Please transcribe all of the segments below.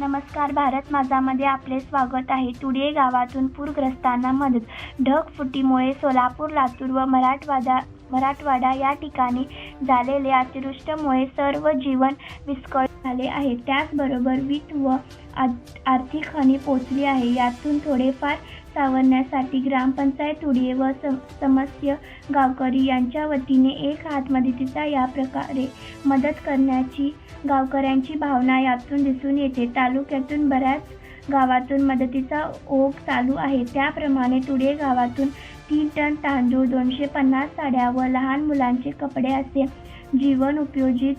नमस्कार भारत माझामध्ये आपले स्वागत आहे. तुडे गावातून पूरग्रस्तांना मदत. ढगफुटीमुळे सोलापूर लातूर व मराठवाडा मराठवाडा या ठिकाणी झालेल्या अतिवृष्टीमुळे सर्व जीवन विस्कळीत झाले आहे. त्याचबरोबर वीट व आर्थिक हानी पोचली आहे. यातून थोडेफार सावरण्यासाठी ग्रामपंचायत तुडे व सम समस्य गावकरी यांच्या वतीने एक हात मदतीचा या प्रकारे मदत करण्याची गावकऱ्यांची भावना यातून दिसून येते. तालुक्यातून बऱ्याच गावातून मदतीचा ओघ चालू आहे. त्याप्रमाणे तुडे गावातून तीन टन तांदूळ दोनशे पन्नास साड्या व लहान मुलांचे कपडे असे जीवन उपयोजित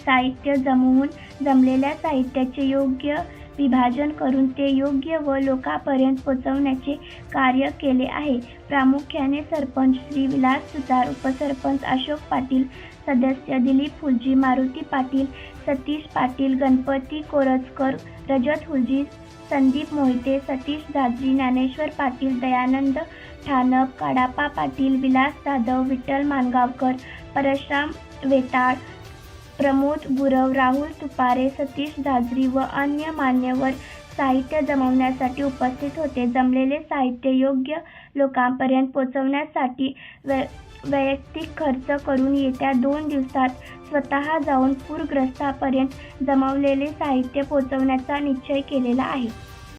साहित्य जमवून जमलेल्या साहित्याचे योग्य विभाजन करून ते योग्य व लोकांपर्यंत पोहोचवण्याचे कार्य केले आहे. प्रामुख्याने सरपंच श्री विलास सुतार उपसरपंच अशोक पाटील सदस्य दिलीप फुलजी मारुती पाटील सतीश पाटील गणपती कोरजकर रजत हुलजी संदीप मोहिते सतीश दादरी ज्ञानेश्वर पाटील दयानंद ठाणप काडापा पाटील विलास जाधव विठ्ठल मानगावकर परशुराम वेताळ प्रमोद गुरव राहुल तुपारे सतीश जाजरी व अन्य मान्यवर साहित्य जमवण्यासाठी उपस्थित होते. जमलेले साहित्य योग्य लोकांपर्यंत पोहोचवण्यासाठी वै वैयक्तिक खर्च करून येत्या दोन दिवसात स्वतः जाऊन पूरग्रस्तापर्यंत जमवलेले साहित्य पोहोचवण्याचा निश्चय केलेला आहे.